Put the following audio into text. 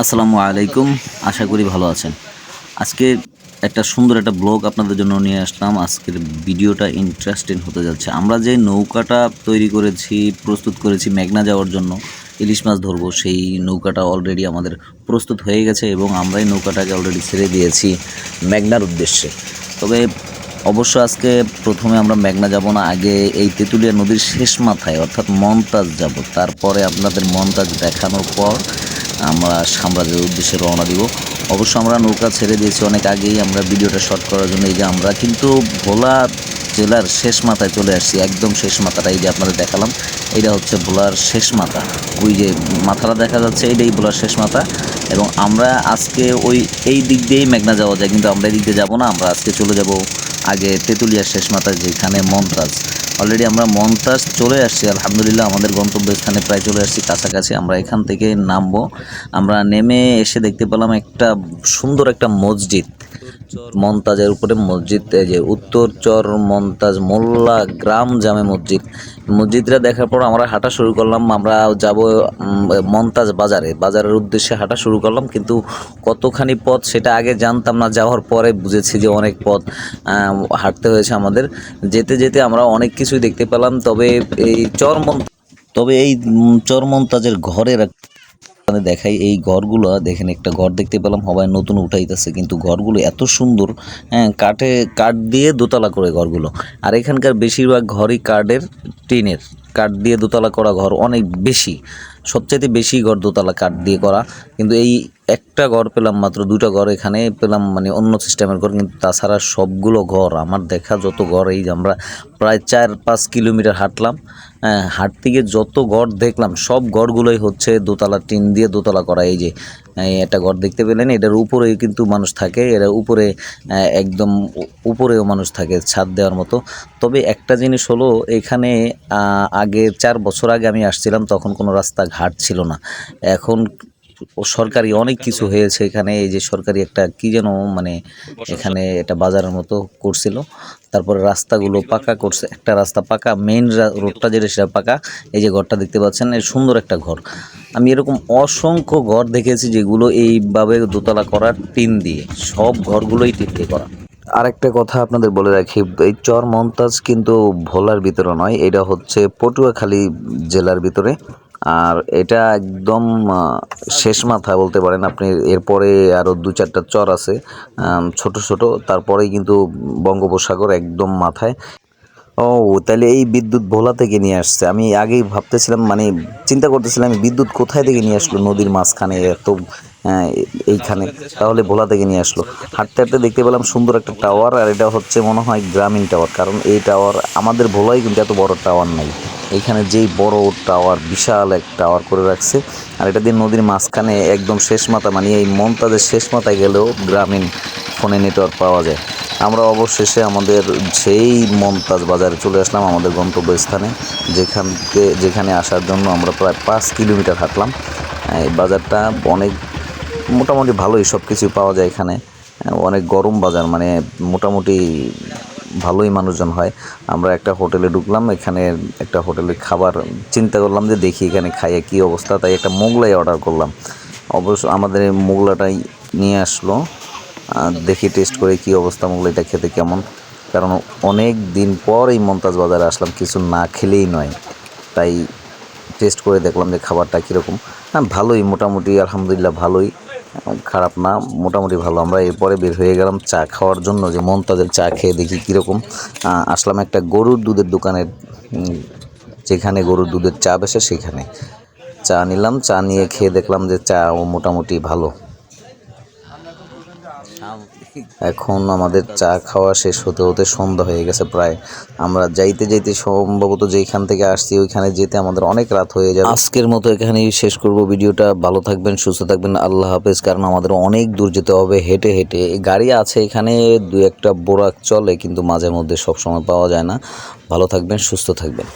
আসসালামু আলাইকুম, আশা করি ভালো আছেন। আজকে একটা সুন্দর একটা ব্লগ আপনাদের জন্য নিয়ে আসলাম। আজকের ভিডিওটা ইন্টারেস্টিং হতে যাচ্ছে। আমরা যে নৌকাটা তৈরি করেছি, প্রস্তুত করেছি মেঘনা যাওয়ার জন্য, ইলিশ মাছ ধরবো, সেই নৌকাটা অলরেডি আমাদের প্রস্তুত হয়ে গেছে এবং আমরাই নৌকাটাকে অলরেডি ছেড়ে দিয়েছি মেঘনার উদ্দেশ্যে। তবে অবশ্য আজকে প্রথমে আমরা মেঘনা যাব না, আগে এই তেঁতুলিয়া নদীর শেষ মাথায়, অর্থাৎ মন্তাজ যাব। তারপরে আপনাদের মন্তাজ দেখানোর পর আমরা সাম্রাজ্যের উদ্দেশ্যে রওনা দিব। অবশ্য আমরা নৌকা ছেড়ে দিয়েছি অনেক আগেই, আমরা ভিডিওটা শর্ট করার জন্য এই যে আমরা, কিন্তু ভোলা জেলার শেষ মাথায় চলে আসছি, একদম শেষ মাথাটা, এই যে আপনাদের দেখালাম এটা হচ্ছে ভোলার শেষ মাথা। ওই যে মাথাটা দেখা যাচ্ছে এটাই ভোলার শেষ মাথা। এবং আমরা আজকে ওই, এই দিক দিয়েই মেঘনা যাওয়া যায়, কিন্তু আমরা এই দিক দিয়ে যাব না, আমরা আজকে চলে যাব আগে তেঁতুলিয়ার শেষ মাথা যেখানে মন্তাজ অলরেডি আমরা মন্তাজ চলে আসছি, আলহামদুলিল্লাহ আমাদের গন্তব্যস্থানে প্রায় চলে আসছি, কাছাকাছি আমরা এখান থেকে নামবো। আমরা নেমে এসে দেখতে পেলাম একটা সুন্দর একটা মসজিদ। মন্তাজের উপরে মসজিদ যে উত্তর চর মন্তাজ মোল্লা গ্রাম জামে মসজিদ। মসজিদটা দেখার পর আমরা হাঁটা শুরু করলাম, আমরা যাব মন্তাজ বাজারে। বাজারের উদ্দেশ্যে হাঁটা শুরু করলাম, কিন্তু কতখানি পথ সেটা আগে জানতাম না, যাওয়ার পরে বুঝেছি যে অনেক পথ হাঁটতে হয়েছে আমাদের। যেতে যেতে আমরা অনেক কিছুই দেখতে পেলাম, তবে এই চর তবে এই চর মন্তাজের ঘরের আপনাদের দেখাই এই ঘরগুলো। দেখেন একটা ঘর দেখতে পেলাম সবাই নতুন উঠাইতেছে, কিন্তু ঘরগুলো এত সুন্দর হ্যাঁ কাঠে, কাঠ দিয়ে দোতলা করে ঘরগুলো। আর এখানকার বেশিরভাগ ঘরই কাঠের, টিনের। কাঠ দিয়ে দোতলা করা ঘর অনেক বেশি, সবচাইতে বেশি ঘর দোতলা কাঠ দিয়ে করা। কিন্তু এই একটা ঘর পেলাম মাত্র দুটো ঘর এখানে পেলাম মানে অন্য সিস্টেমের ঘর। কিন্তু তাছাড়া সবগুলো ঘর, আমার দেখা যত ঘর, এই আমরা প্রায় চার পাঁচ কিলোমিটার হাঁটলাম হ্যাঁ হাঁটতে গিয়ে যত ঘর দেখলাম, সব ঘরগুলোই হচ্ছে দোতলা টিন দিয়ে দোতলা করা। এই যে একটা ঘর দেখতে পেলেন, এটার উপরে কিন্তু মানুষ থাকে, এরা উপরে একদম উপরেও মানুষ থাকে ছাদ দেওয়ার মতো। তবে একটা জিনিস হলো, এখানে আগে চার বছর আগে আমি আসছিলাম, তখন কোনো রাস্তা ঘাট ছিল না। এখন সরকারি অনেক কিছু হয়েছে এখানে, এই যে সরকারি একটা কি যেন মানে এখানে এটা বাজারের মতো করছিল, তারপরে রাস্তাগুলো পাকা করছে, একটা রাস্তা পাকা মেইন রোডটা যেটা সেটা পাকা, এই যে ঘরটা দেখতে পাচ্ছেন, এই সুন্দর একটা ঘর। আমি এরকম অসংখ্য ঘর দেখেছি যেগুলো এইভাবে দোতলা করার টিন দিয়ে, সব ঘরগুলোই টিন দিয়ে করা। আরেকটা কথা আপনাদের বলে রাখি, এই চর মমতাজ কিন্তু ভোলার ভিতরে নয়, এটা হচ্ছে পটুয়াখালী জেলার ভিতরে। আর এটা একদম শেষ মাথা বলতে পারেন আপনি, এরপরে আরও দু চারটা চর আছে ছোট ছোট, তারপরেই কিন্তু বঙ্গোপসাগর একদম মাথায়। ও, তাহলে এই বিদ্যুৎ ভোলা থেকে নিয়ে আসছে। আমি আগেই ভাবতেছিলাম মানে চিন্তা করতেছিলাম বিদ্যুৎ কোথায় থেকে নিয়ে আসলো নদীর মাঝখানে এত এইখানে, তাহলে ভোলা থেকে নিয়ে আসলো। হাঁটতে হাঁটতে দেখতে পেলাম সুন্দর একটা টাওয়ার, আর এটা হচ্ছে মনে হয় গ্রামীণ টাওয়ার, কারণ এই টাওয়ার আমাদের ভোলাই কিন্তু এত বড় টাওয়ার নাই। এইখানে যেই বড় টাওয়ার, বিশাল এক টাওয়ার করে রাখছে। আর এটা দিয়ে নদীর মাঝখানে একদম শেষ মাথা মানে এই মমতাজের শেষ মাথায় গেলেও গ্রামীণ ফোনে নেটওয়ার্ক পাওয়া যায়। আমরা অবশেষে আমাদের সেই মমতাজ বাজারে চলে আসলাম, আমাদের গন্তব্যস্থানে, যেখান থেকে যেখানে আসার জন্য আমরা প্রায় পাঁচ কিলোমিটার হাঁটলাম। এই বাজারটা অনেক, মোটামুটি ভালোই সব কিছু পাওয়া যায় এখানে। অনেক গরম বাজার মানে মোটামুটি ভালোই মানুষজন হয়। আমরা একটা হোটেলে ঢুকলাম, এখানে একটা হোটেলে খাবার চিন্তা করলাম যে দেখি এখানে খাইয়ে কী অবস্থা, তাই একটা মোগলাই অর্ডার করলাম। অবশ্য আমাদের এই মোগলাটাই নিয়ে আসলো দেখি টেস্ট করে কি অবস্থা মোগলাইটা খেতে কেমন। কারণ অনেক দিন পর এই মমতাজ বাজারে আসলাম, কিছু না খেলেই নয়। তাই টেস্ট করে দেখলাম যে খাবারটা কীরকম। হ্যাঁ ভালোই, মোটামুটি, আলহামদুলিল্লাহ ভালোই। খারাপ না, মোটামুটি ভালো। আমরা এরপরে বের হয়ে গেলাম চা খাওয়ার জন্য, যে মন তাদের চা খেয়ে দেখি কীরকম। আসলাম একটা গরুর দুধের দোকানের যেখানে গরুর দুধের চা বেসে সেখানে। চা নিলাম, চা নিয়ে খেয়ে দেখলাম যে চা ও মোটামুটি ভালো। এখন আমাদের চা খাওয়া শেষ হতে হতে সন্ধ্যা হয়ে গেছে প্রায়। আমরা যাইতে যাইতে সম্ভবত যেখান থেকে আসছি, ওইখানে যেতে আমাদের অনেক রাত হয়ে যাবে। আজকের মতো এখানেই শেষ করব ভিডিওটা। ভালো থাকবেন, সুস্থ থাকবেন। আল্লাহ হাফেজ। কারণ আমাদের অনেক দূর যেতে হবে, হেঁটে হেঁটে। গাড়ি আছে এখানে দু একটা বোরাক চলে, কিন্তু মাঝে মধ্যে সব সময় পাওয়া যায় না। ভালো থাকবেন, সুস্থ থাকবেন।